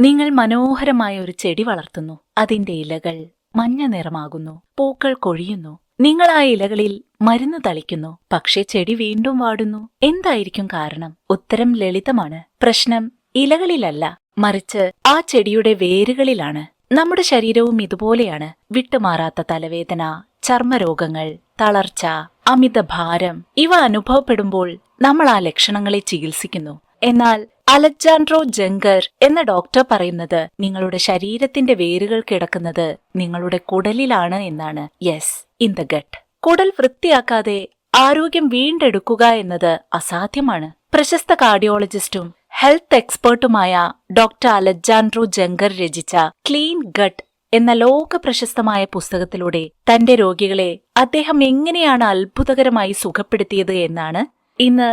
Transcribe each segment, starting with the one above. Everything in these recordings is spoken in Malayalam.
നിങ്ങൾ മനോഹരമായ ഒരു ചെടി വളർത്തുന്നു. അതിന്റെ ഇലകൾ മഞ്ഞ നിറമാകുന്നു. പൂക്കൾ കൊഴിയുന്നു. നിങ്ങൾ ആ ഇലകളിൽ മരുന്ന് തളിക്കുന്നു. പക്ഷേ ചെടി വീണ്ടും വാടുന്നു. എന്തായിരിക്കും കാരണം? ഉത്തരം ലളിതമാണ്. പ്രശ്നം ഇലകളിലല്ല. മറിച്ച് ആ ചെടിയുടെ വേരുകളിലാണ്. നമ്മുടെ ശരീരവും ഇതുപോലെയാണ്. വിട്ടുമാറാത്ത തലവേദന ചർമ്മരോഗങ്ങൾ തളർച്ച അമിതഭാരം ഇവ അനുഭവപ്പെടുമ്പോൾ നമ്മൾ ആ ലക്ഷണങ്ങളെ ചികിത്സിക്കുന്നു. എന്നാൽ അലക്സാൻഡ്രോ ജംഗർ എന്ന ഡോക്ടർ പറയുന്നത് നിങ്ങളുടെ ശരീരത്തിന്റെ വേരുകൾ കിടക്കുന്നത് നിങ്ങളുടെ കുടലിലാണ് എന്നാണ്. യെസ് ഇൻ ദ ഗട്ട് കുടൽ വൃത്തിയാക്കാതെ ആരോഗ്യം വീണ്ടെടുക്കുക എന്നത് അസാധ്യമാണ്. പ്രശസ്ത കാർഡിയോളജിസ്റ്റും ഹെൽത്ത് എക്സ്പേർട്ടുമായ ഡോക്ടർ അലക്സാൻഡ്രോ ജംഗർ രചിച്ച ക്ലീൻ ഗട്ട് എന്ന ലോക പ്രശസ്തമായ പുസ്തകത്തിലൂടെ തന്റെ രോഗികളെ അദ്ദേഹം എങ്ങനെയാണ് അത്ഭുതകരമായി സുഖപ്പെടുത്തിയത് എന്നാണ്. ഇന്ന്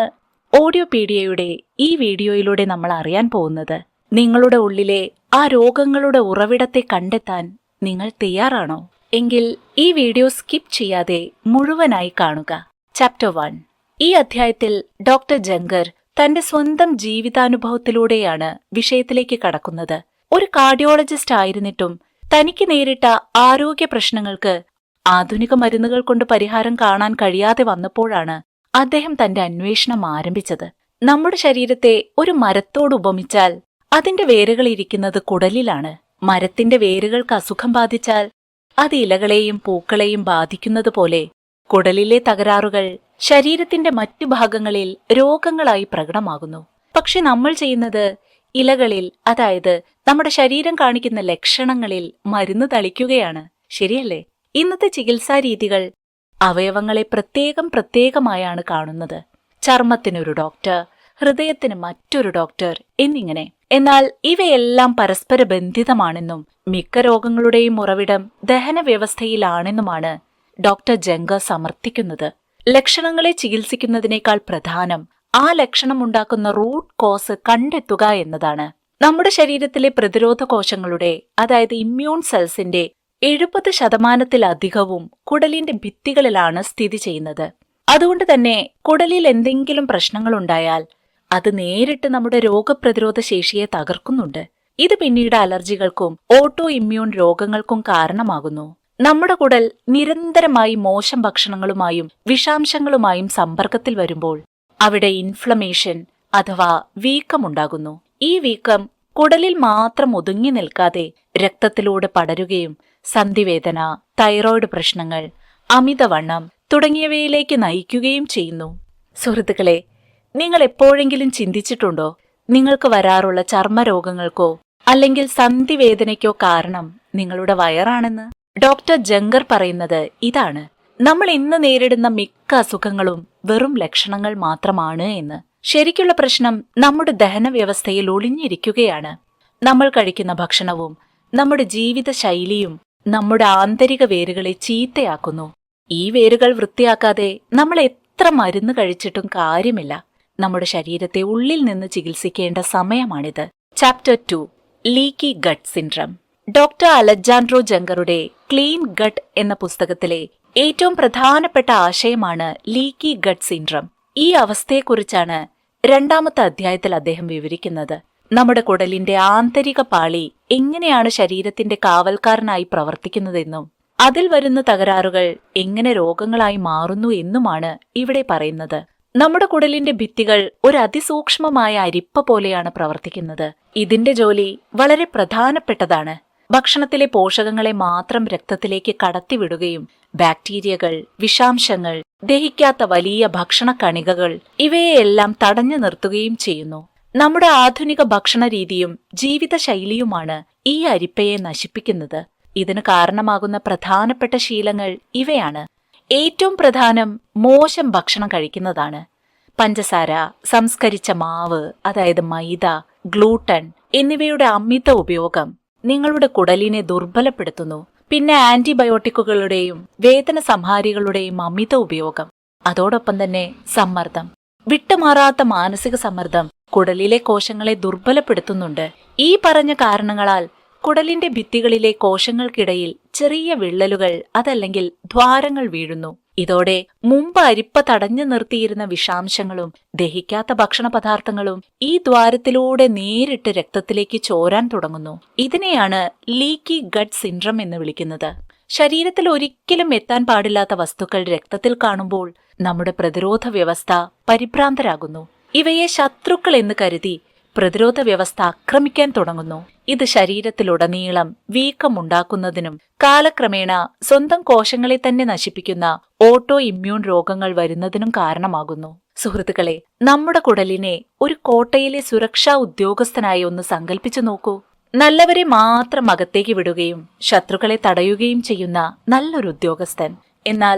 ഓഡിയോപീഡിയയുടെ ഈ വീഡിയോയിലൂടെ നമ്മൾ അറിയാൻ പോകുന്നത് നിങ്ങളുടെ ഉള്ളിലെ ആ രോഗങ്ങളുടെ ഉറവിടത്തെ കണ്ടെത്താൻ നിങ്ങൾ തയ്യാറാണോ? എങ്കിൽ ഈ വീഡിയോ സ്കിപ്പ് ചെയ്യാതെ മുഴുവനായി കാണുക. ചാപ്റ്റർ വൺ ഈ അധ്യായത്തിൽ ഡോക്ടർ ജങ്കർ തന്റെ സ്വന്തം ജീവിതാനുഭവത്തിലൂടെയാണ് വിഷയത്തിലേക്ക് കടക്കുന്നത്. ഒരു കാർഡിയോളജിസ്റ്റ് ആയിരുന്നിട്ടും തനിക്ക് നേരിട്ട ആരോഗ്യ പ്രശ്നങ്ങൾക്ക് ആധുനിക മരുന്നുകൾ കൊണ്ട് പരിഹാരം കാണാൻ കഴിയാതെ വന്നപ്പോഴാണ് അദ്ദേഹം തന്റെ അന്വേഷണം ആരംഭിച്ചത്. നമ്മുടെ ശരീരത്തെ ഒരു മരത്തോട് ഉപമിച്ചാൽ അതിന്റെ വേരുകൾ ഇരിക്കുന്നത് കുടലിലാണ്. മരത്തിന്റെ വേരുകൾക്ക് അസുഖം ബാധിച്ചാൽ അത് ഇലകളെയും പൂക്കളെയും ബാധിക്കുന്നത് പോലെ കുടലിലെ തകരാറുകൾ ശരീരത്തിന്റെ മറ്റു ഭാഗങ്ങളിൽ രോഗങ്ങളായി പ്രകടമാകുന്നു. പക്ഷെ നമ്മൾ ചെയ്യുന്നത് ഇലകളിൽ അതായത് നമ്മുടെ ശരീരം കാണിക്കുന്ന ലക്ഷണങ്ങളിൽ മരുന്ന് തളിക്കുകയാണ്. ശരിയല്ലേ? ഇന്നത്തെ ചികിത്സാ രീതികൾ അവയവങ്ങളെ പ്രത്യേകം പ്രത്യേകമായാണ് കാണുന്നത്. ചർമ്മത്തിനൊരു ഡോക്ടർ ഹൃദയത്തിന് മറ്റൊരു ഡോക്ടർ എന്നിങ്ങനെ. എന്നാൽ ഇവയെല്ലാം പരസ്പര ബന്ധിതമാണെന്നും മിക്ക രോഗങ്ങളുടെയും ഉറവിടം ദഹന വ്യവസ്ഥയിലാണെന്നുമാണ് ഡോക്ടർ ജംഗ സമർത്ഥിക്കുന്നത്. ലക്ഷണങ്ങളെ ചികിത്സിക്കുന്നതിനേക്കാൾ പ്രധാനം ആ ലക്ഷണം ഉണ്ടാക്കുന്ന റൂട്ട് കോസ് കണ്ടെത്തുക എന്നതാണ്. നമ്മുടെ ശരീരത്തിലെ പ്രതിരോധ കോശങ്ങളുടെ അതായത് ഇമ്മ്യൂൺ സെൽസിന്റെ എഴുപത് ശതമാനത്തിലധികവും കുടലിന്റെ ഭിത്തികളിലാണ് സ്ഥിതി ചെയ്യുന്നത്. അതുകൊണ്ട് തന്നെ കുടലിൽ എന്തെങ്കിലും പ്രശ്നങ്ങളുണ്ടായാൽ അത് നേരിട്ട് നമ്മുടെ രോഗപ്രതിരോധ ശേഷിയെ തകർക്കുന്നുണ്ട്. ഇത് പിന്നീട് അലർജികൾക്കും ഓട്ടോ ഇമ്മ്യൂൺ രോഗങ്ങൾക്കും കാരണമാകുന്നു. നമ്മുടെ കുടൽ നിരന്തരമായി മോശം ഭക്ഷണങ്ങളുമായും വിഷാംശങ്ങളുമായും സമ്പർക്കത്തിൽ വരുമ്പോൾ അവിടെ ഇൻഫ്ലമേഷൻ അഥവാ വീക്കമുണ്ടാകുന്നു ഈ വീക്കം കുടലിൽ മാത്രം ഒതുങ്ങി നിൽക്കാതെ രക്തത്തിലൂടെ പടരുകയും സന്ധിവേദന തൈറോയ്ഡ് പ്രശ്നങ്ങൾ അമിതവണ്ണം തുടങ്ങിയവയിലേക്ക് നയിക്കുകയും ചെയ്യുന്നു. സുഹൃത്തുക്കളെ നിങ്ങൾ എപ്പോഴെങ്കിലും ചിന്തിച്ചിട്ടുണ്ടോ? നിങ്ങൾക്ക് വരാറുള്ള ചർമ്മരോഗങ്ങൾക്കോ അല്ലെങ്കിൽ സന്ധിവേദനയ്ക്കോ കാരണം നിങ്ങളുടെ വയറാണെന്ന്? ഡോക്ടർ ജങ്കർ പറയുന്നത് ഇതാണ്. നമ്മൾ ഇന്ന് നേരിടുന്ന മിക്ക അസുഖങ്ങളും വെറും ലക്ഷണങ്ങൾ മാത്രമാണ് എന്ന്. ശരിക്കുള്ള പ്രശ്നം നമ്മുടെ ദഹന വ്യവസ്ഥയിൽ ഒളിഞ്ഞിരിക്കുകയാണ്. നമ്മൾ കഴിക്കുന്ന ഭക്ഷണവും നമ്മുടെ ജീവിത ശൈലിയും നമ്മുടെ ആന്തരിക വേരുകളെ ചീത്തയാക്കുന്നു. ഈ വേരുകൾ വൃത്തിയാക്കാതെ നമ്മൾ എത്ര മരുന്ന് കഴിച്ചിട്ടും കാര്യമില്ല. നമ്മുടെ ശരീരത്തെ ഉള്ളിൽ നിന്ന് ചികിത്സിക്കേണ്ട സമയമാണിത്. Chapter two leaky gut syndrome doctor Alejandro ജങ്കറുടെ clean gut എന്ന പുസ്തകത്തിലെ ഏറ്റവും പ്രധാനപ്പെട്ട ആശയമാണ് ലീക്കി ഗട്ട് സിൻഡ്രം ഈ അവസ്ഥയെക്കുറിച്ചാണ് രണ്ടാമത്തെ അധ്യായത്തിൽ അദ്ദേഹം വിവരിക്കുന്നത്. നമ്മുടെ കുടലിന്റെ ആന്തരിക പാളി എങ്ങനെയാണ് ശരീരത്തിന്റെ കാവൽക്കാരനായി പ്രവർത്തിക്കുന്നതെന്നും അതിൽ വരുന്ന തകരാറുകൾ എങ്ങനെ രോഗങ്ങളായി മാറുന്നു എന്നുമാണ് ഇവിടെ പറയുന്നത്. നമ്മുടെ കുടലിന്റെ ഭിത്തികൾ ഒരു അതിസൂക്ഷ്മമായ അരിപ്പ പോലെയാണ് പ്രവർത്തിക്കുന്നത്. ഇതിന്റെ ജോലി വളരെ പ്രധാനപ്പെട്ടതാണ്. ഭക്ഷണത്തിലെ പോഷകങ്ങളെ മാത്രം രക്തത്തിലേക്ക് കടത്തിവിടുകയും ബാക്ടീരിയകൾ വിഷാംശങ്ങൾ ദഹിക്കാത്ത വലിയ ഭക്ഷണ കണികകൾ ഇവയെല്ലാം തടഞ്ഞു നിർത്തുകയും ചെയ്യുന്നു. നമ്മുടെ ആധുനിക ഭക്ഷണ രീതിയും ജീവിതശൈലിയുമാണ് ഈ അരിപ്പയെ നശിപ്പിക്കുന്നത്. ഇതിന് കാരണമാകുന്ന പ്രധാനപ്പെട്ട ശീലങ്ങൾ ഇവയാണ്. ഏറ്റവും പ്രധാനം മോശം ഭക്ഷണം കഴിക്കുന്നതാണ്. പഞ്ചസാര സംസ്കരിച്ച മാവ് അതായത് മൈദ ഗ്ലൂട്ടൺ എന്നിവയുടെ അമിത ഉപയോഗം നിങ്ങളുടെ കുടലിനെ ദുർബലപ്പെടുത്തുന്നു. പിന്നെ ആന്റിബയോട്ടിക്കുകളുടെയും വേദന സംഹാരികളുടെയും അമിത ഉപയോഗം. അതോടൊപ്പം തന്നെ സമ്മർദ്ദം. വിട്ടുമാറാത്ത മാനസിക സമ്മർദ്ദം കുടലിലെ കോശങ്ങളെ ദുർബലപ്പെടുത്തുന്നുണ്ട്. ഈ പറഞ്ഞ കാരണങ്ങളാൽ കുടലിന്റെ ഭിത്തികളിലെ കോശങ്ങൾക്കിടയിൽ ചെറിയ വിള്ളലുകൾ അതല്ലെങ്കിൽ ദ്വാരങ്ങൾ വീഴുന്നു. ഇതോടെ മുമ്പ് അരിപ്പ തടഞ്ഞു നിർത്തിയിരുന്ന വിഷാംശങ്ങളും ദഹിക്കാത്ത ഭക്ഷണ പദാർത്ഥങ്ങളും ഈ ദ്വാരത്തിലൂടെ നേരിട്ട് രക്തത്തിലേക്ക് ചോരാൻ തുടങ്ങുന്നു. ഇതിനെയാണ് ലീക്കി ഗഡ് സിൻഡ്രം എന്ന് വിളിക്കുന്നത്. ശരീരത്തിൽ ഒരിക്കലും എത്താൻ പാടില്ലാത്ത വസ്തുക്കൾ രക്തത്തിൽ കാണുമ്പോൾ നമ്മുടെ പ്രതിരോധ വ്യവസ്ഥ പരിഭ്രാന്തരാകുന്നു. ഇവയെ ശത്രുക്കൾ എന്ന് കരുതി പ്രതിരോധ വ്യവസ്ഥ ആക്രമിക്കാൻ തുടങ്ങുന്നു. ഇത് ശരീരത്തിലുടനീളം വീക്കമുണ്ടാക്കുന്നതിനും കാലക്രമേണ സ്വന്തം കോശങ്ങളെ തന്നെ നശിപ്പിക്കുന്ന ഓട്ടോ ഇമ്മ്യൂൺ രോഗങ്ങൾ വരുന്നതിനും കാരണമാകുന്നു. സുഹൃത്തുക്കളെ നമ്മുടെ കുടലിനെ ഒരു കോട്ടയിലെ സുരക്ഷാ ഉദ്യോഗസ്ഥനായി ഒന്ന് സങ്കല്പിച്ചു നോക്കൂ. നല്ലവരെ മാത്രം അകത്തേക്ക് വിടുകയും ശത്രുക്കളെ തടയുകയും ചെയ്യുന്ന നല്ലൊരു ഉദ്യോഗസ്ഥൻ. എന്നാൽ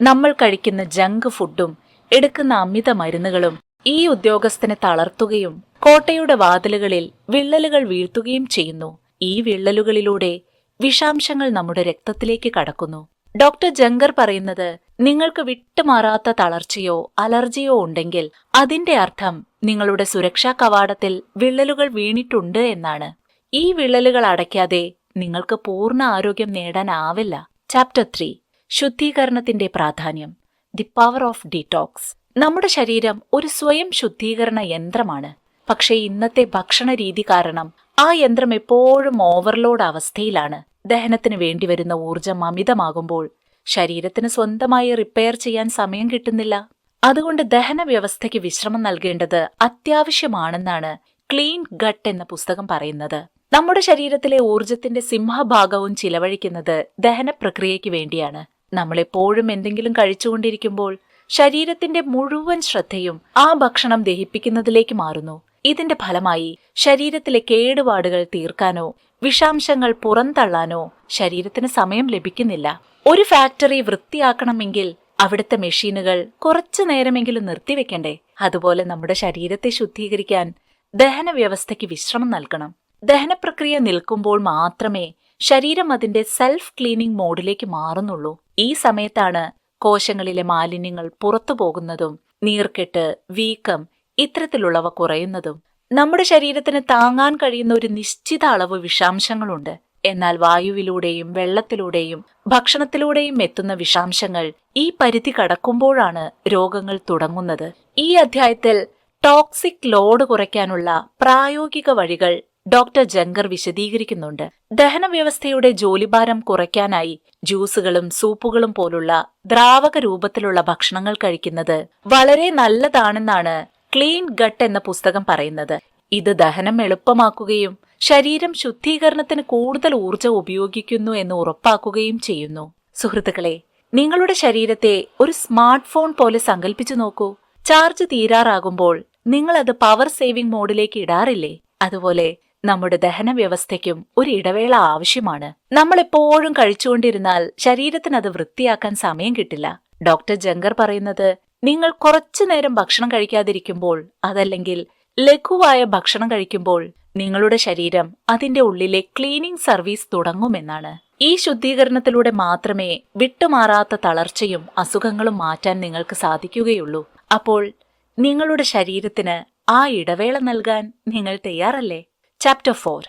നമ്മൾ കഴിക്കുന്ന ജങ്ക് ഫുഡും എടുക്കുന്ന അമിത മരുന്നുകളും ഈ ഉദ്യോഗസ്ഥനെ തളർത്തുകയും കോട്ടയുടെ വാതിലുകളിൽ വിള്ളലുകൾ വീഴ്ത്തുകയും ചെയ്യുന്നു. ഈ വിള്ളലുകളിലൂടെ വിഷാംശങ്ങൾ നമ്മുടെ രക്തത്തിലേക്ക് കടക്കുന്നു. ഡോക്ടർ ജങ്കർ പറയുന്നത് നിങ്ങൾക്ക് വിട്ടുമാറാത്ത തളർച്ചയോ അലർജിയോ ഉണ്ടെങ്കിൽ അതിന്റെ അർത്ഥം നിങ്ങളുടെ സുരക്ഷാ കവാടത്തിൽ വിള്ളലുകൾ വീണിട്ടുണ്ട് എന്നാണ്. ഈ വിള്ളലുകൾ അടയ്ക്കാതെ നിങ്ങൾക്ക് പൂർണ ആരോഗ്യം നേടാനാവില്ല. Chapter three. ശുദ്ധീകരണത്തിന്റെ പ്രാധാന്യം. The power of detox. നമ്മുടെ ശരീരം ഒരു സ്വയം ശുദ്ധീകരണ യന്ത്രമാണ്. പക്ഷേ ഇന്നത്തെ ഭക്ഷണ രീതി കാരണം ആ യന്ത്രം എപ്പോഴും ഓവർലോഡ് അവസ്ഥയിലാണ്. ദഹനത്തിന് വേണ്ടിവരുന്ന ഊർജം അമിതമാകുമ്പോൾ ശരീരത്തിന് സ്വന്തമായി റിപ്പയർ ചെയ്യാൻ സമയം കിട്ടുന്നില്ല. അതുകൊണ്ട് ദഹന വ്യവസ്ഥയ്ക്ക് വിശ്രമം നൽകേണ്ടത് അത്യാവശ്യമാണെന്നാണ് ക്ലീൻ ഗട്ട് എന്ന പുസ്തകം പറയുന്നത്. നമ്മുടെ ശരീരത്തിലെ ഊർജത്തിന്റെ സിംഹഭാഗവും ചിലവഴിക്കുന്നത് ദഹന പ്രക്രിയയ്ക്ക് വേണ്ടിയാണ്. നമ്മളെപ്പോഴും എന്തെങ്കിലും കഴിച്ചുകൊണ്ടിരിക്കുമ്പോൾ ശരീരത്തിന്റെ മുഴുവൻ ശ്രദ്ധയും ആ ഭക്ഷണം ദഹിപ്പിക്കുന്നതിലേക്ക് മാറുന്നു. ഇതിന്റെ ഫലമായി ശരീരത്തിലെ കേടുപാടുകൾ തീർക്കാനോ വിഷാംശങ്ങൾ പുറന്തള്ളാനോ ശരീരത്തിന് സമയം ലഭിക്കുന്നില്ല. ഒരു ഫാക്ടറി വൃത്തിയാക്കണമെങ്കിൽ അവിടുത്തെ മെഷീനുകൾ കുറച്ചു നേരമെങ്കിലും നിർത്തിവെക്കണ്ടേ? അതുപോലെ നമ്മുടെ ശരീരത്തെ ശുദ്ധീകരിക്കാൻ ദഹന വ്യവസ്ഥയ്ക്ക് വിശ്രമം നൽകണം. ദഹനപ്രക്രിയ നിൽക്കുമ്പോൾ മാത്രമേ ശരീരം അതിന്റെ സെൽഫ് ക്ലീനിംഗ് മോഡിലേക്ക് മാറുന്നുള്ളൂ. ഈ സമയത്താണ് കോശങ്ങളിലെ മാലിന്യങ്ങൾ പുറത്തു പോകുന്നതും നീർക്കെട്ട് വീക്കം ഇത്തരത്തിലുള്ളവ കുറയുന്നതും നമ്മുടെ ശരീരത്തിന് താങ്ങാൻ കഴിയുന്ന ഒരു നിശ്ചിത അളവ് വിഷാംശങ്ങളുണ്ട്. എന്നാൽ വായുവിലൂടെയും വെള്ളത്തിലൂടെയും ഭക്ഷണത്തിലൂടെയും എത്തുന്ന വിഷാംശങ്ങൾ ഈ പരിധി കടക്കുമ്പോഴാണ് രോഗങ്ങൾ തുടങ്ങുന്നത്. ഈ അധ്യായത്തിൽ ടോക്സിക് ലോഡ് കുറയ്ക്കാനുള്ള പ്രായോഗിക വഴികൾ ഡോക്ടർ ജങ്കർ വിശദീകരിക്കുന്നുണ്ട്. ദഹനവ്യവസ്ഥയുടെ ജോലിഭാരം കുറയ്ക്കാനായി ജ്യൂസുകളും സൂപ്പുകളും പോലുള്ള ദ്രാവക രൂപത്തിലുള്ള ഭക്ഷണങ്ങൾ കഴിക്കുന്നത് വളരെ നല്ലതാണെന്നാണ് ക്ലീൻ ഗട്ട് എന്ന പുസ്തകം പറയുന്നത്. ഇത് ദഹനം എളുപ്പമാക്കുകയും ശരീരം ശുദ്ധീകരണത്തിന് കൂടുതൽ ഊർജം ഉപയോഗിക്കുന്നു എന്ന് ഉറപ്പാക്കുകയും ചെയ്യുന്നു. സുഹൃത്തുക്കളെ നിങ്ങളുടെ ശരീരത്തെ ഒരു സ്മാർട്ട് ഫോൺ പോലെ സങ്കല്പിച്ചു നോക്കൂ. ചാർജ് തീരാറാകുമ്പോൾ നിങ്ങൾ അത് പവർ സേവിംഗ് മോഡിലേക്ക് ഇടാറില്ലേ? അതുപോലെ നമ്മുടെ ദഹന വ്യവസ്ഥയ്ക്കും ഒരു ഇടവേള ആവശ്യമാണ്. നമ്മൾ എപ്പോഴും കഴിച്ചുകൊണ്ടിരുന്നാൽ ശരീരത്തിന് അത് വൃത്തിയാക്കാൻ സമയം കിട്ടില്ല. ഡോക്ടർ ജങ്കർ പറയുന്നത് നിങ്ങൾ കുറച്ചു നേരം ഭക്ഷണം കഴിക്കാതിരിക്കുമ്പോൾ അതല്ലെങ്കിൽ ലഘുവായ ഭക്ഷണം കഴിക്കുമ്പോൾ നിങ്ങളുടെ ശരീരം അതിന്റെ ഉള്ളിലെ ക്ലീനിംഗ് സർവീസ് തുടങ്ങുമെന്നാണ്. ഈ ശുദ്ധീകരണത്തിലൂടെ മാത്രമേ വിട്ടുമാറാത്ത തളർച്ചയും അസുഖങ്ങളും മാറ്റാൻ നിങ്ങൾക്ക് സാധിക്കുകയുള്ളൂ. അപ്പോൾ നിങ്ങളുടെ ശരീരത്തിന് ആ ഇടവേള നൽകാൻ നിങ്ങൾ തയ്യാറല്ലേ? ചാപ്റ്റർ ഫോർ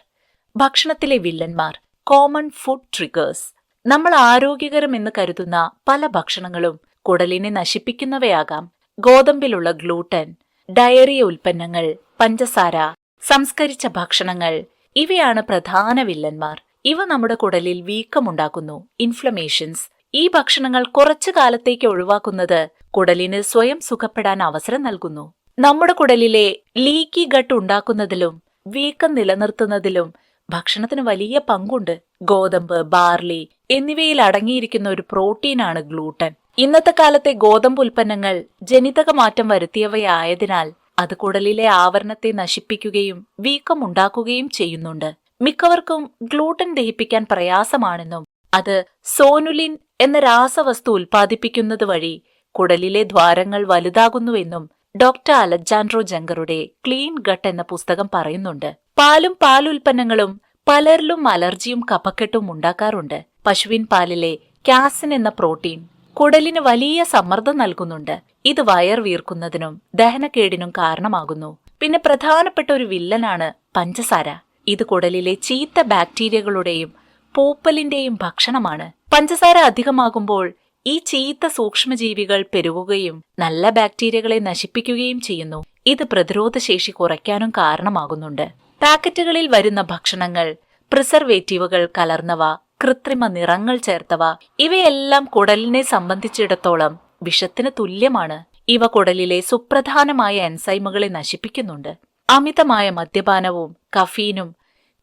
ഭക്ഷണത്തിലെ വില്ലന്മാർ. കോമൺ ഫുഡ് ട്രിഗേഴ്സ് നമ്മൾ ആരോഗ്യകരം എന്ന് കരുതുന്ന പല ഭക്ഷണങ്ങളും കുടലിനെ നശിപ്പിക്കുന്നവയാകാം. ഗോതമ്പിലുള്ള ഗ്ലൂട്ടൻ ഡയറി ഉൽപ്പന്നങ്ങൾ പഞ്ചസാര സംസ്കരിച്ച ഭക്ഷണങ്ങൾ ഇവയാണ് പ്രധാന വില്ലന്മാർ. ഇവ നമ്മുടെ കുടലിൽ വീക്കമുണ്ടാക്കുന്നു. ഇൻഫ്ലമേഷൻസ് ഈ ഭക്ഷണങ്ങൾ കുറച്ചു കാലത്തേക്ക് ഒഴിവാക്കുന്നത് കുടലിന് സ്വയം സുഖപ്പെടാൻ അവസരം നൽകുന്നു. നമ്മുടെ കുടലിലെ ലീക്കി ഗട്ട് ഉണ്ടാക്കുന്നതിലും വീക്കം നിലനിർത്തുന്നതിലും ഭക്ഷണത്തിന് വലിയ പങ്കുണ്ട്. ഗോതമ്പ് ബാർലി എന്നിവയിൽ അടങ്ങിയിരിക്കുന്ന ഒരു പ്രോട്ടീനാണ് ഗ്ലൂട്ടൻ. ഇന്നത്തെ കാലത്തെ ഗോതമ്പ് ഉൽപ്പന്നങ്ങൾ ജനിതക മാറ്റം വരുത്തിയവയായതിനാൽ അത് കുടലിലെ ആവരണത്തെ നശിപ്പിക്കുകയും വീക്കം ഉണ്ടാക്കുകയും ചെയ്യുന്നുണ്ട്. മിക്കവർക്കും ഗ്ലൂട്ടൻ ദഹിപ്പിക്കാൻ പ്രയാസമാണെന്നും അത് സോനുലിൻ എന്ന രാസവസ്തു ഉൽപ്പാദിപ്പിക്കുന്നത് വഴി കുടലിലെ ദ്വാരങ്ങൾ വലുതാകുന്നുവെന്നും ഡോക്ടർ അലജാൻഡ്രോ ജങ്കറുടെ ക്ലീൻ ഗട്ട് എന്ന പുസ്തകം പറയുന്നുണ്ട്. പാലും പാലുൽപ്പന്നങ്ങളും പലരിലും അലർജിയും കഫക്കെട്ടും ഉണ്ടാക്കാറുണ്ട്. പശുവിൻ പാലിലെ കാസിൻ എന്ന പ്രോട്ടീൻ കുടലിന് വലിയ സമ്മർദ്ദം നൽകുന്നുണ്ട്. ഇത് വയർ വീർക്കുന്നതിനും ദഹനക്കേടിനും കാരണമാകുന്നു. പിന്നെ പ്രധാനപ്പെട്ട ഒരു വില്ലനാണ് പഞ്ചസാര. ഇത് കുടലിലെ ചീത്ത ബാക്ടീരിയകളുടെയും പൂപ്പലിന്റെയും ഭക്ഷണമാണ്. പഞ്ചസാര അധികമാകുമ്പോൾ ഈ ചീത്ത സൂക്ഷ്മജീവികൾ പെരുകുകയും നല്ല ബാക്ടീരിയകളെ നശിപ്പിക്കുകയും ചെയ്യുന്നു. ഇത് പ്രതിരോധശേഷി കുറയ്ക്കാനും കാരണമാകുന്നുണ്ട്. പാക്കറ്റുകളിൽ വരുന്ന ഭക്ഷണങ്ങൾ പ്രിസർവേറ്റീവുകൾ കലർന്നവ കൃത്രിമ നിറങ്ങൾ ചേർത്തവ ഇവയെല്ലാം കുടലിനെ സംബന്ധിച്ചിടത്തോളം വിഷത്തിന് തുല്യമാണ്. ഇവ കുടലിലെ സുപ്രധാനമായ എൻസൈമുകളെ നശിപ്പിക്കുന്നുണ്ട്. അമിതമായ മദ്യപാനവും കഫീനും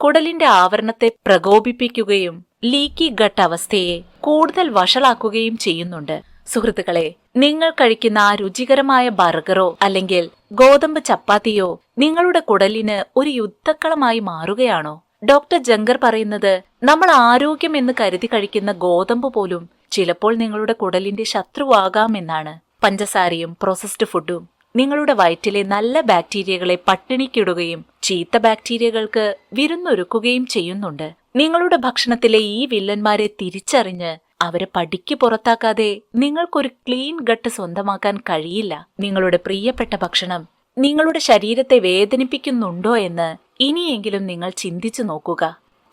കുടലിന്റെ ആവരണത്തെ പ്രകോപിപ്പിക്കുകയും ലീക്കി ഗട്ട് അവസ്ഥയെ കൂടുതൽ വഷളാക്കുകയും ചെയ്യുന്നുണ്ട്. സുഹൃത്തുക്കളെ നിങ്ങൾ കഴിക്കുന്ന ആ രുചികരമായ ബർഗറോ അല്ലെങ്കിൽ ഗോതമ്പ് ചപ്പാത്തിയോ നിങ്ങളുടെ കുടലിന് ഒരു യുദ്ധക്കളമായി മാറുകയാണോ? ഡോക്ടർ ജങ്കർ പറയുന്നത് നമ്മൾ ആരോഗ്യം എന്ന് കരുതി കഴിക്കുന്ന ഗോതമ്പ് പോലും ചിലപ്പോൾ നിങ്ങളുടെ കുടലിന്റെ ശത്രുവാകാമെന്നാണ് പഞ്ചസാരയും പ്രോസസ്ഡ് ഫുഡും നിങ്ങളുടെ വയറ്റിലെ നല്ല ബാക്ടീരിയകളെ പട്ടിണിക്കിടുകയും ചീത്ത ബാക്ടീരിയകൾക്ക് വിരുന്നൊരുക്കുകയും ചെയ്യുന്നുണ്ട്. നിങ്ങളുടെ ഭക്ഷണത്തിലെ ഈ വില്ലന്മാരെ തിരിച്ചറിഞ്ഞ് അവരെ പടിക്ക് പുറത്താക്കാതെ നിങ്ങൾക്കൊരു ക്ലീൻ ഗട്ട് സ്വന്തമാക്കാൻ കഴിയില്ല. നിങ്ങളുടെ പ്രിയപ്പെട്ട ഭക്ഷണം നിങ്ങളുടെ ശരീരത്തെ വേദനിപ്പിക്കുന്നുണ്ടോ എന്ന് ഇനിയെങ്കിലും നിങ്ങൾ ചിന്തിച്ചു നോക്കുക.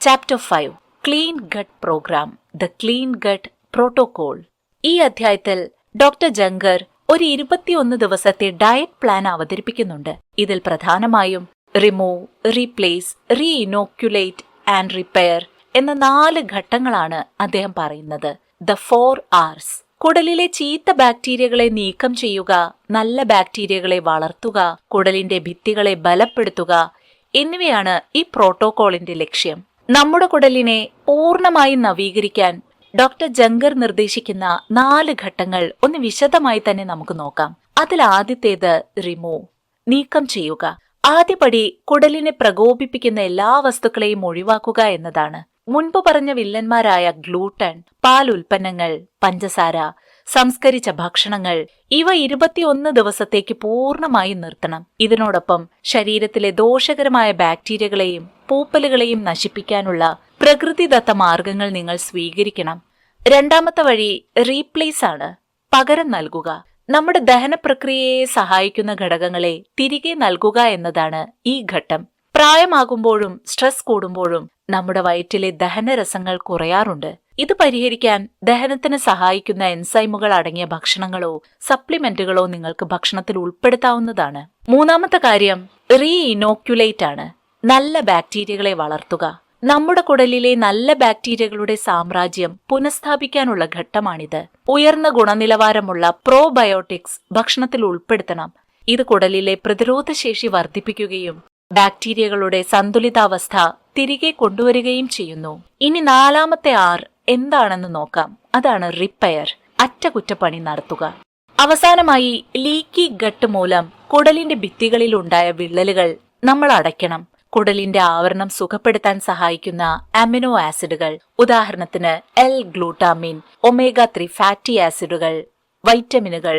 Chapter five clean gut program the clean gut protocol ഈ അധ്യായത്തിൽ ഡോക്ടർ ജങ്കർ ഒരു ഇരുപത്തിയൊന്ന് ദിവസത്തെ ഡയറ്റ് പ്ലാൻ അവതരിപ്പിക്കുന്നുണ്ട്. ഇതിൽ പ്രധാനമായും remove replace reinoculate and repair എന്ന നാല് ഘട്ടങ്ങളാണ് അദ്ദേഹം പറയുന്നത്. ദ ഫോർ ആർസ് കുടലിലെ ചീത്ത ബാക്ടീരിയകളെ നീക്കം ചെയ്യുക നല്ല ബാക്ടീരിയകളെ വളർത്തുക കുടലിന്റെ ഭിത്തികളെ ബലപ്പെടുത്തുക എന്നിവയാണ് ഈ പ്രോട്ടോകോളിന്റെ ലക്ഷ്യം. നമ്മുടെ കുടലിനെ പൂർണമായി നവീകരിക്കാൻ ഡോക്ടർ ജങ്കർ നിർദ്ദേശിക്കുന്ന നാല് ഘട്ടങ്ങൾ ഒന്ന് വിശദമായി തന്നെ നമുക്ക് നോക്കാം. അതിൽ ആദ്യത്തേത് റിമൂവ് നീക്കം ചെയ്യുക. ആദ്യപടി കുടലിനെ പ്രകോപിപ്പിക്കുന്ന എല്ലാ വസ്തുക്കളെയും ഒഴിവാക്കുക എന്നതാണ്. മുൻപ് പറഞ്ഞ വില്ലന്മാരായ ഗ്ലൂട്ടൺ പാൽ ഉൽപ്പന്നങ്ങൾ പഞ്ചസാര സംസ്കരിച്ച ഭക്ഷണങ്ങൾ ഇവ ഇരുപത്തിയൊന്ന് ദിവസത്തേക്ക് പൂർണമായി നിർത്തണം. ഇതിനോടൊപ്പം ശരീരത്തിലെ ദോഷകരമായ ബാക്ടീരിയകളെയും പൂപ്പലുകളെയും നശിപ്പിക്കാനുള്ള പ്രകൃതിദത്ത മാർഗങ്ങൾ നിങ്ങൾ സ്വീകരിക്കണം. രണ്ടാമത്തെ വഴി റീപ്ലേസ് ആണ്. പകരം നൽകുക. നമ്മുടെ ദഹന പ്രക്രിയയെ സഹായിക്കുന്ന ഘടകങ്ങളെ തിരികെ നൽകുക എന്നതാണ് ഈ ഘട്ടം. പ്രായമാകുമ്പോഴും സ്ട്രെസ് കൂടുമ്പോഴും നമ്മുടെ വയറ്റിലെ ദഹനരസങ്ങൾ കുറയാറുണ്ട്. ഇത് പരിഹരിക്കാൻ ദഹനത്തിന് സഹായിക്കുന്ന എൻസൈമുകൾ അടങ്ങിയ ഭക്ഷണങ്ങളോ സപ്ലിമെന്റുകളോ നിങ്ങൾക്ക് ഭക്ഷണത്തിൽ ഉൾപ്പെടുത്താവുന്നതാണ്. മൂന്നാമത്തെ കാര്യം റീ ഇനോക്യുലേറ്റ് ആണ്. നല്ല ബാക്ടീരിയകളെ വളർത്തുക. നമ്മുടെ കുടലിലെ നല്ല ബാക്ടീരിയകളുടെ സാമ്രാജ്യം പുനഃസ്ഥാപിക്കാനുള്ള ഘട്ടമാണിത്. ഉയർന്ന ഗുണനിലവാരമുള്ള പ്രോബയോട്ടിക്സ് ഭക്ഷണത്തിൽ ഉൾപ്പെടുത്തണം. ഇത് കുടലിലെ പ്രതിരോധശേഷി വർദ്ധിപ്പിക്കുകയും ബാക്ടീരിയകളുടെ സന്തുലിതാവസ്ഥ തിരികെ കൊണ്ടുവരികയും ചെയ്യുന്നു. ഇനി നാലാമത്തെ ആർ എന്താണെന്ന് നോക്കാം. അതാണ് റിപ്പയർ അറ്റകുറ്റപ്പണി നടത്തുക. അവസാനമായി ലീക്കി ഗട്ട് മൂലം കുടലിന്റെ ഭിത്തികളിൽ ഉണ്ടായ വിള്ളലുകൾ നമ്മൾ അടയ്ക്കണം. കുടലിന്റെ ആവരണം സുഖപ്പെടുത്താൻ സഹായിക്കുന്ന അമിനോ ആസിഡുകൾ. ഉദാഹരണത്തിന് L glutamine omega three fatty ആസിഡുകൾ വൈറ്റമിനുകൾ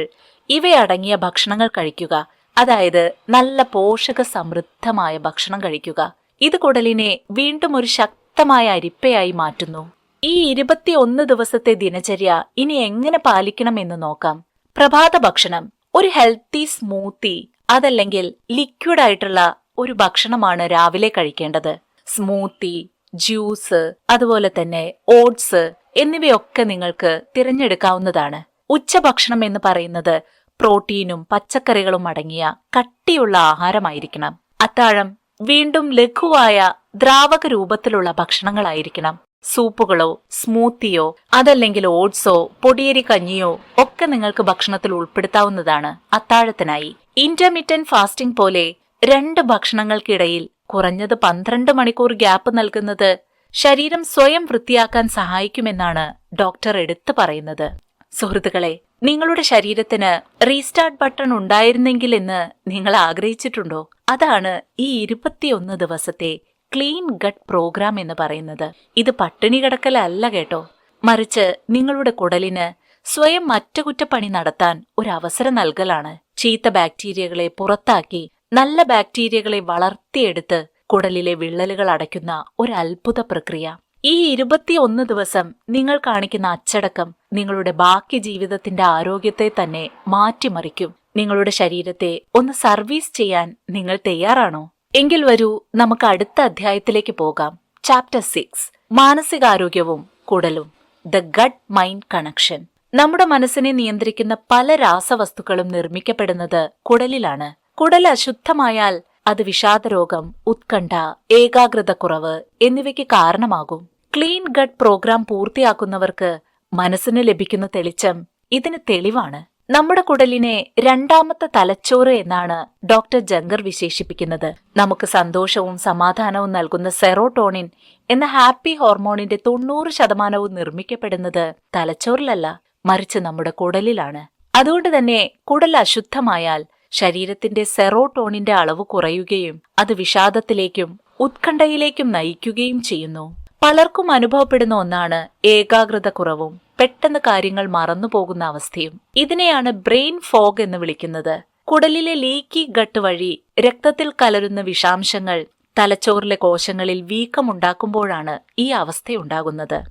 ഇവയടങ്ങിയ ഭക്ഷണങ്ങൾ കഴിക്കുക. അതായത് നല്ല പോഷക സമൃദ്ധമായ ഭക്ഷണം കഴിക്കുക. ഇത് കുടലിനെ വീണ്ടും ഒരു ശക്തമായ അരിപ്പയായി മാറ്റുന്നു. ഈ ഇരുപത്തിയൊന്ന് ദിവസത്തെ ദിനചര്യ ഇനി എങ്ങനെ പാലിക്കണം എന്ന് നോക്കാം. പ്രഭാത ഭക്ഷണം ഒരു ഹെൽത്തി സ്മൂത്തി അതല്ലെങ്കിൽ ലിക്വിഡ് ആയിട്ടുള്ള ഒരു ഭക്ഷണമാണ് രാവിലെ കഴിക്കേണ്ടത്. സ്മൂത്തി ജ്യൂസ് അതുപോലെ തന്നെ ഓട്സ് എന്നിവയൊക്കെ നിങ്ങൾക്ക് തിരഞ്ഞെടുക്കാവുന്നതാണ്. ഉച്ചഭക്ഷണം എന്ന് പറയുന്നത് പ്രോട്ടീനും പച്ചക്കറികളും അടങ്ങിയ കട്ടിയുള്ള ആഹാരമായിരിക്കണം. അത്താഴം വീണ്ടും ലഘുവായ ദ്രാവക രൂപത്തിലുള്ള ഭക്ഷണങ്ങളായിരിക്കണം. സൂപ്പുകളോ സ്മൂത്തിയോ അതല്ലെങ്കിൽ ഓട്സോ പൊടിയരി കഞ്ഞിയോ ഒക്കെ നിങ്ങൾക്ക് ഭക്ഷണത്തിൽ ഉൾപ്പെടുത്താവുന്നതാണ് അത്താഴത്തിനായി. ഇന്റർമീഡിയൻ ഫാസ്റ്റിംഗ് പോലെ രണ്ട് ഭക്ഷണങ്ങൾക്കിടയിൽ കുറഞ്ഞത് പന്ത്രണ്ട് മണിക്കൂർ ഗ്യാപ്പ് നൽകുന്നത് ശരീരം സ്വയം വൃത്തിയാക്കാൻ സഹായിക്കുമെന്നാണ് ഡോക്ടർ എടുത്തു പറയുന്നത്. സുഹൃത്തുക്കളെ നിങ്ങളുടെ ശരീരത്തിന് റീസ്റ്റാർട്ട് ബട്ടൺ ഉണ്ടായിരുന്നെങ്കിൽ എന്ന് നിങ്ങൾ ആഗ്രഹിച്ചിട്ടുണ്ടോ? അതാണ് ഈ ഇരുപത്തിയൊന്ന് ദിവസത്തെ ക്ലീൻ ഗട്ട് പ്രോഗ്രാം എന്ന് പറയുന്നത്. ഇത് പട്ടിണി കിടക്കലല്ല കേട്ടോ. മറിച്ച് നിങ്ങളുടെ കുടലിന് സ്വയം അറ്റകുറ്റപ്പണി നടത്താൻ ഒരു അവസരം നൽകലാണ്. ചീത്ത ബാക്ടീരിയകളെ പുറത്താക്കി നല്ല ബാക്ടീരിയകളെ വളർത്തിയെടുത്ത് കുടലിലെ വിള്ളലുകൾ അടയ്ക്കുന്ന ഒരു അത്ഭുത പ്രക്രിയ. ഈ ഇരുപത്തിയൊന്ന് ദിവസം നിങ്ങൾ കാണിക്കുന്ന അച്ചടക്കം നിങ്ങളുടെ ബാക്കി ജീവിതത്തിന്റെ ആരോഗ്യത്തെ തന്നെ മാറ്റിമറിക്കും. നിങ്ങളുടെ ശരീരത്തെ ഒന്ന് സർവീസ് ചെയ്യാൻ നിങ്ങൾ തയ്യാറാണോ? എങ്കിൽ വരൂ നമുക്ക് അടുത്ത അധ്യായത്തിലേക്ക് പോകാം. ചാപ്റ്റർ സിക്സ് മാനസികാരോഗ്യവും കുടലും. ദ ഗഡ് മൈൻഡ് കണക്ഷൻ നമ്മുടെ മനസ്സിനെ നിയന്ത്രിക്കുന്ന പല രാസവസ്തുക്കളും നിർമ്മിക്കപ്പെടുന്നത് കുടലിലാണ്. കുടൽ അശുദ്ധമായാൽ അത് വിഷാദരോഗം ഉത്കണ്ഠ ഏകാഗ്രതക്കുറവ് എന്നിവയ്ക്ക് കാരണമാകും. ക്ലീൻ ഗഡ് പ്രോഗ്രാം പൂർത്തിയാക്കുന്നവർക്ക് മനസ്സിന് ലഭിക്കുന്ന തെളിച്ചം ഇതിന് തെളിവാണ്. നമ്മുടെ കുടലിനെ രണ്ടാമത്തെ തലച്ചോറ് എന്നാണ് ഡോക്ടർ ജങ്കർ വിശേഷിപ്പിക്കുന്നത്. നമുക്ക് സന്തോഷവും സമാധാനവും നൽകുന്ന സെറോട്ടോണിൻ എന്ന ഹാപ്പി ഹോർമോണിന്റെ തൊണ്ണൂറ് ശതമാനവും നിർമ്മിക്കപ്പെടുന്നത് തലച്ചോറിലല്ല മറിച്ച് നമ്മുടെ കുടലിലാണ്. അതുകൊണ്ട് തന്നെ കുടൽ അശുദ്ധമായാൽ ശരീരത്തിന്റെ സെറോട്ടോണിന്റെ അളവ് കുറയുകയും അത് വിഷാദത്തിലേക്കും ഉത്കണ്ഠയിലേക്കും നയിക്കുകയും ചെയ്യുന്നു. പലർക്കും അനുഭവപ്പെടുന്ന ഒന്നാണ് ഏകാഗ്രത കുറവും പെട്ടെന്ന് കാര്യങ്ങൾ മറന്നുപോകുന്ന അവസ്ഥയും. ഇതിനെയാണ് ബ്രെയിൻ ഫോഗ് എന്ന് വിളിക്കുന്നത്. കുടലിലെ ലീക്കി ഗട്ട് വഴി രക്തത്തിൽ കലരുന്ന വിഷാംശങ്ങൾ തലച്ചോറിലെ കോശങ്ങളിൽ വീക്കമുണ്ടാക്കുമ്പോഴാണ് ഈ അവസ്ഥയുണ്ടാകുന്നത്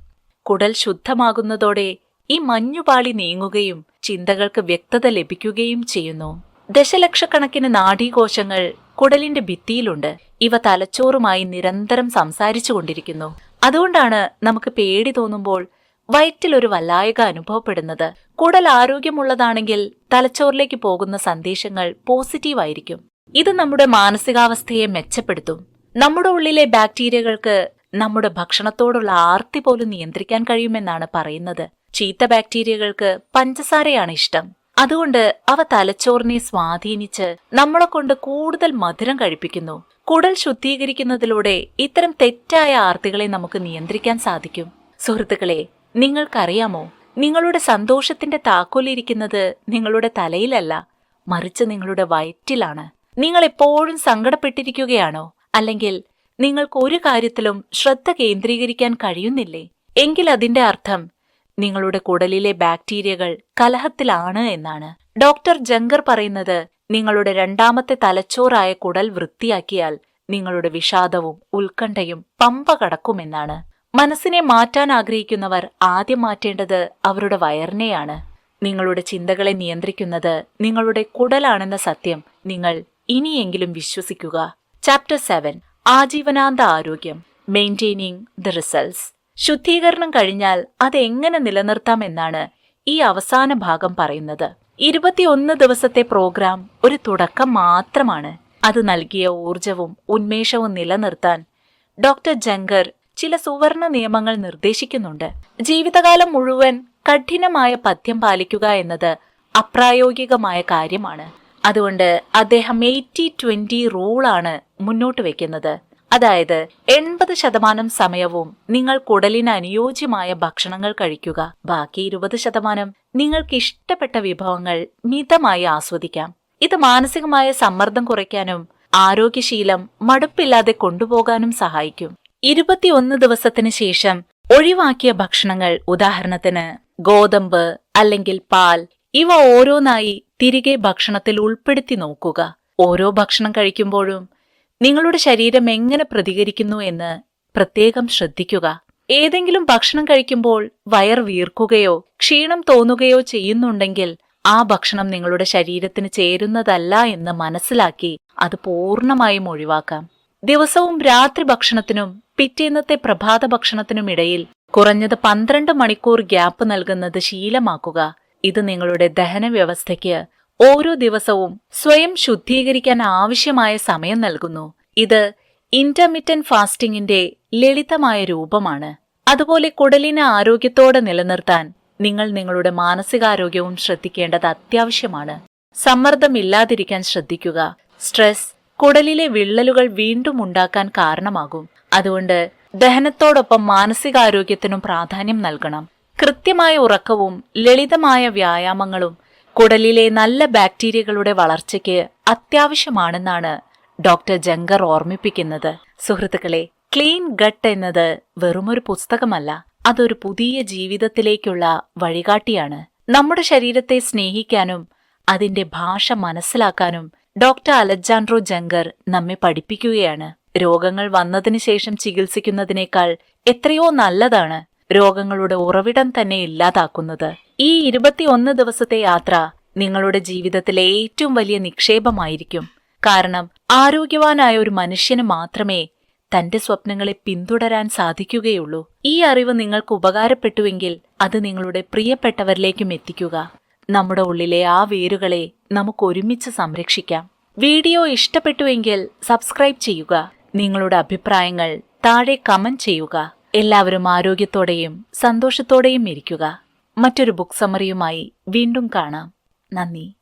കുടൽ ശുദ്ധമാകുന്നതോടെ ഈ മഞ്ഞുപാളി നീങ്ങുകയും ചിന്തകൾക്ക് വ്യക്തത ലഭിക്കുകയും ചെയ്യുന്നു. ദശലക്ഷക്കണക്കിന് നാഡീകോശങ്ങൾ കുടലിന്റെ ഭിത്തിയിലുണ്ട്. ഇവ തലച്ചോറുമായി നിരന്തരം സംസാരിച്ചു കൊണ്ടിരിക്കുന്നു. അതുകൊണ്ടാണ് നമുക്ക് പേടി തോന്നുമ്പോൾ വയറ്റിൽ ഒരു വല്ലായക അനുഭവപ്പെടുന്നത്. കുടൽ ആരോഗ്യമുള്ളതാണെങ്കിൽ തലച്ചോറിലേക്ക് പോകുന്ന സന്ദേശങ്ങൾ പോസിറ്റീവായിരിക്കും. ഇത് നമ്മുടെ മാനസികാവസ്ഥയെ മെച്ചപ്പെടുത്തും. നമ്മുടെ ഉള്ളിലെ ബാക്ടീരിയകൾക്ക് നമ്മുടെ ഭക്ഷണത്തോടുള്ള ആർത്തി പോലും നിയന്ത്രിക്കാൻ കഴിയുമെന്നാണ് പറയുന്നത്. ചീത്ത ബാക്ടീരിയകൾക്ക് പഞ്ചസാരയാണ് ഇഷ്ടം. അതുകൊണ്ട് അവ തലച്ചോറിനെ സ്വാധീനിച്ച് നമ്മളെ കൊണ്ട് കൂടുതൽ മധുരം കഴിപ്പിക്കുന്നു. കുടൽ ശുദ്ധീകരിക്കുന്നതിലൂടെ ഇത്തരം തെറ്റായ ആർത്തികളെ നമുക്ക് നിയന്ത്രിക്കാൻ സാധിക്കും. സുഹൃത്തുക്കളെ നിങ്ങൾക്കറിയാമോ? നിങ്ങളുടെ സന്തോഷത്തിന്റെ താക്കോലിരിക്കുന്നത് നിങ്ങളുടെ തലയിലല്ല മറിച്ച് നിങ്ങളുടെ വയറ്റിലാണ്. നിങ്ങൾ എപ്പോഴും സങ്കടപ്പെട്ടിരിക്കുകയാണോ? അല്ലെങ്കിൽ നിങ്ങൾക്ക് ഒരു കാര്യത്തിലും ശ്രദ്ധ കേന്ദ്രീകരിക്കാൻ കഴിയുന്നില്ലേ? എങ്കിൽ അതിന്റെ അർത്ഥം നിങ്ങളുടെ കുടലിലെ ബാക്ടീരിയകൾ കലഹത്തിലാണ് എന്നാണ്. ഡോക്ടർ ജങ്കർ പറയുന്നത് നിങ്ങളുടെ രണ്ടാമത്തെ തലച്ചോറായ കുടൽ വൃത്തിയാക്കിയാൽ നിങ്ങളുടെ വിഷാദവും ഉത്കണ്ഠയും പമ്പ കടക്കുമെന്നാണ് മനസ്സിനെ മാറ്റാൻ ആഗ്രഹിക്കുന്നവർ ആദ്യം മാറ്റേണ്ടത് അവരുടെ വയറിനെയാണ്. നിങ്ങളുടെ ചിന്തകളെ നിയന്ത്രിക്കുന്നത് നിങ്ങളുടെ കുടലാണെന്ന സത്യം നിങ്ങൾ ഇനിയെങ്കിലും വിശ്വസിക്കുക. ചാപ്റ്റർ സെവൻ ആജീവനാന്ത ആരോഗ്യം. മെയിന്റെയിനിങ് ദ റിസൾട്ട്സ് ശുദ്ധീകരണം കഴിഞ്ഞാൽ അത് എങ്ങനെ നിലനിർത്താമെന്നാണ് ഈ അവസാന ഭാഗം പറയുന്നത്. ഇരുപത്തിയൊന്ന് ദിവസത്തെ പ്രോഗ്രാം ഒരു തുടക്കം മാത്രമാണ്. അത് നൽകിയ ഊർജവും ഉന്മേഷവും നിലനിർത്താൻ ഡോക്ടർ ജങ്കർ ചില സുവർണ നിയമങ്ങൾ നിർദ്ദേശിക്കുന്നുണ്ട്. ജീവിതകാലം മുഴുവൻ കഠിനമായ പദ്യം പാലിക്കുക എന്നത് അപ്രായോഗികമായ കാര്യമാണ്. അതുകൊണ്ട് അദ്ദേഹം എയ്റ്റി ട്വന്റി റൂളാണ് മുന്നോട്ട് വെക്കുന്നത്. അതായത് എൺപത് ശതമാനം സമയവും നിങ്ങൾ കുടലിന് അനുയോജ്യമായ ഭക്ഷണങ്ങൾ കഴിക്കുക. ബാക്കി ഇരുപത് ശതമാനം നിങ്ങൾക്ക് ഇഷ്ടപ്പെട്ട വിഭവങ്ങൾ മിതമായി ആസ്വദിക്കാം. ഇത് മാനസികമായ സമ്മർദ്ദം കുറയ്ക്കാനും ആരോഗ്യശീലം മടുപ്പില്ലാതെ കൊണ്ടുപോകാനും സഹായിക്കും. ഇരുപത്തിയൊന്ന് ദിവസത്തിന് ശേഷം ഒഴിവാക്കിയ ഭക്ഷണങ്ങൾ ഉദാഹരണത്തിന് ഗോതമ്പ് അല്ലെങ്കിൽ പാൽ ഇവ ഓരോന്നായി തിരികെ ഭക്ഷണത്തിൽ ഉൾപ്പെടുത്തി നോക്കുക. ഓരോ ഭക്ഷണം കഴിക്കുമ്പോഴും നിങ്ങളുടെ ശരീരം എങ്ങനെ പ്രതികരിക്കുന്നു എന്ന് പ്രത്യേകം ശ്രദ്ധിക്കുക. ഏതെങ്കിലും ഭക്ഷണം കഴിക്കുമ്പോൾ വയർ വീർക്കുകയോ ക്ഷീണം തോന്നുകയോ ചെയ്യുന്നുണ്ടെങ്കിൽ ആ ഭക്ഷണം നിങ്ങളുടെ ശരീരത്തിന് ചേരുന്നതല്ല എന്ന് മനസ്സിലാക്കി അത് പൂർണമായും ഒഴിവാക്കാം. ദിവസവും രാത്രി ഭക്ഷണത്തിനും പിറ്റേന്നത്തെ പ്രഭാത ഭക്ഷണത്തിനും ഇടയിൽ കുറഞ്ഞത് പന്ത്രണ്ട് മണിക്കൂർ ഗ്യാപ്പ് നൽകുന്നത് ശീലമാക്കുക. ഇത് നിങ്ങളുടെ ദഹന വ്യവസ്ഥയ്ക്ക് ഓരോ ദിവസവും സ്വയം ശുദ്ധീകരിക്കാൻ ആവശ്യമായ സമയം നൽകുന്നു. ഇത് ഇന്റർമിറ്റൻ ഫാസ്റ്റിംഗിന്റെ ലളിതമായ രൂപമാണ്. അതുപോലെ കുടലിനെ ആരോഗ്യത്തോടെ നിലനിർത്താൻ നിങ്ങൾ നിങ്ങളുടെ മാനസികാരോഗ്യവും ശ്രദ്ധിക്കേണ്ടത് അത്യാവശ്യമാണ്. സമ്മർദ്ദമില്ലാതിരിക്കാൻ ശ്രദ്ധിക്കുക. സ്ട്രെസ് കുടലിലെ വിള്ളലുകൾ വീണ്ടും ഉണ്ടാക്കാൻ കാരണമാകും. അതുകൊണ്ട് ദഹനത്തോടൊപ്പം മാനസികാരോഗ്യത്തിനും പ്രാധാന്യം നൽകണം. കൃത്യമായ ഉറക്കവും ലളിതമായ വ്യായാമങ്ങളും കുടലിലെ നല്ല ബാക്ടീരിയകളുടെ വളർച്ചയ്ക്ക് അത്യാവശ്യമാണെന്നാണ് ഡോക്ടർ ജങ്കർ ഓർമ്മിപ്പിക്കുന്നത്. സുഹൃത്തുക്കളെ ക്ലീൻ ഗട്ട് എന്നത് വെറുമൊരു പുസ്തകമല്ല അതൊരു പുതിയ ജീവിതത്തിലേക്കുള്ള വഴികാട്ടിയാണ്. നമ്മുടെ ശരീരത്തെ സ്നേഹിക്കാനും അതിന്റെ ഭാഷ മനസ്സിലാക്കാനും ഡോക്ടർ അലജാൻഡ്രോ ജങ്കർ നമ്മെ പഠിപ്പിക്കുകയാണ്. രോഗങ്ങൾ വന്നതിനു ശേഷം ചികിത്സിക്കുന്നതിനേക്കാൾ എത്രയോ നല്ലതാണ് രോഗങ്ങളുടെ ഉറവിടം തന്നെ ഇല്ലാതാക്കുന്നത്. ഈ ഇരുപത്തിയൊന്ന് ദിവസത്തെ യാത്ര നിങ്ങളുടെ ജീവിതത്തിലെ ഏറ്റവും വലിയ നിക്ഷേപമായിരിക്കും. കാരണം ആരോഗ്യവാനായ ഒരു മനുഷ്യന് മാത്രമേ തന്റെ സ്വപ്നങ്ങളെ പിന്തുടരാൻ സാധിക്കുകയുള്ളൂ. ഈ അറിവ് നിങ്ങൾക്ക് ഉപകാരപ്പെട്ടുവെങ്കിൽ അത് നിങ്ങളുടെ പ്രിയപ്പെട്ടവരിലേക്കും എത്തിക്കുക. നമ്മുടെ ഉള്ളിലെ ആ വേരുകളെ നമുക്ക് ഒരുമിച്ച് സംരക്ഷിക്കാം. വീഡിയോ ഇഷ്ടപ്പെട്ടുവെങ്കിൽ സബ്സ്ക്രൈബ് ചെയ്യുക. നിങ്ങളുടെ അഭിപ്രായങ്ങൾ താഴെ കമന്റ് ചെയ്യുക. എല്ലാവരും ആരോഗ്യത്തോടെയും സന്തോഷത്തോടെയും ഇരിക്കുക. മറ്റൊരു ബുക്ക് സമ്മറിയുമായി വീണ്ടും കാണാം. നന്ദി.